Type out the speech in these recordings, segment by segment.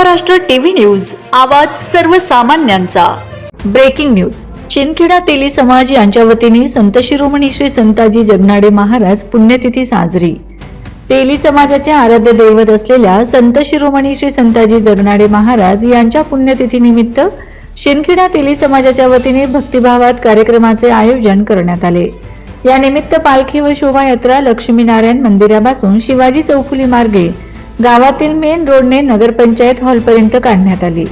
Maharashtra TV news आवाज सर्वसामान्यांचा. Breaking news. Shindkheda तेली समाज यांच्या वतीने संत शिरोमणी श्री संताजी जगनाडे महाराज पुण्यतिथी साजरी. तेली समाजाचे आराध्य दैवत असलेल्या संत शिरोमणी श्री संताजी जगनाडे महाराज यांच्या पुण्यतिथी निमित्त शिंदखेडा तेली समाजाच्या वतीने भक्तिभावात कार्यक्रमाचे आयोजन करण्यात आले. या निमित्त पालखी व शोभायात्रा लक्ष्मीनारायण मंदिरापासून शिवाजी चौफुली मार्गे गावातील मेन रोडने नगरपंचायत हॉलपर्यंत काढण्यात आली.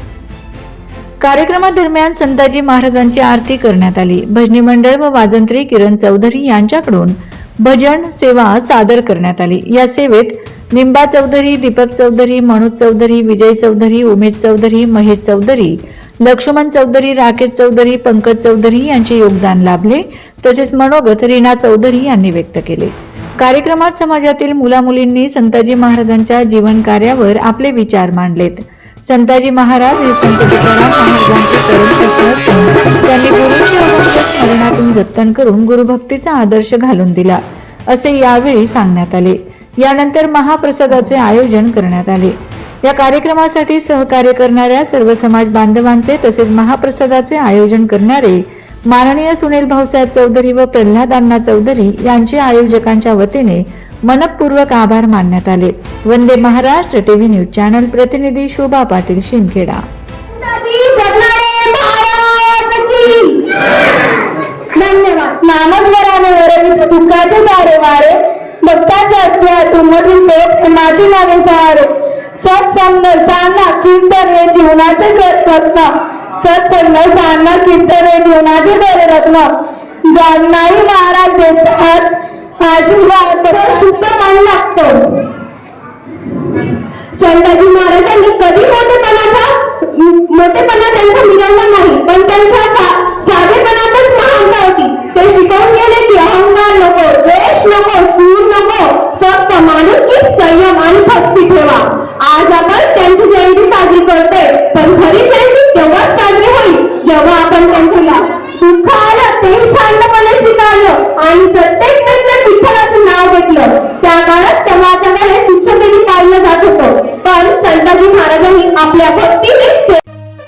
कार्यक्रमादरम्यान संताजी महाराजांची आरती करण्यात आली. भजनी मंडळ व वाजंत्री किरण चौधरी यांच्याकडून भजन सेवा सादर करण्यात आली. या सेवेत निंबा चौधरी दीपक चौधरी मनोज चौधरी विजय चौधरी उमेश चौधरी महेश चौधरी लक्ष्मण चौधरी राकेश चौधरी पंकज चौधरी यांचे योगदान लाभले. तसेच मनोगत रीना चौधरी यांनी व्यक्त केले. कार्यक्रमात समाजातील मुलामुलींनी संताजी महाराजांच्या जीवन कार्यावर आपले विचार मांडलेत. संताजी महाराज हे संत तुकाराम महाराजांचे त्यांनी गुरुची स्मरणातून जतन करून गुरुभक्तीचा आदर्श घालून दिला असे यावेळी सांगण्यात आले. यानंतर महाप्रसादाचे आयोजन करण्यात आले. या कार्यक्रमासाठी सहकार्य करणाऱ्या सर्व समाज बांधवांचे तसेच महाप्रसादाचे आयोजन करणारे माननीय सुनील भाऊसाहेब चौधरी व प्रल्हाद अण्णा चौधरी यांचे आयोजकांच्या वतीने मनपूर्वक आभार मानण्यात आले. Vande Maharashtra TV news channel प्रतिनिधी शोभा पाटील शिंदखेडा. धन्यवाद. नामस्मराने वरवित सुखाचे सारे वारे लोक माझी नावे सत्संग साधना कीर्तन हे जीवनाचे रत्न सत्संग साधना कीर्तन जीवनाचे बरे रत्न ज्यांनाही महाराज देतात आशीर्वाद शुद्ध मन लागतो. संताजी महाराजांनी कधी मोठेपणाचा मोठेपणा त्यांचा मिळवला नाही पण त्यांच्या साधेपणातच महानता होती. ते शिकवून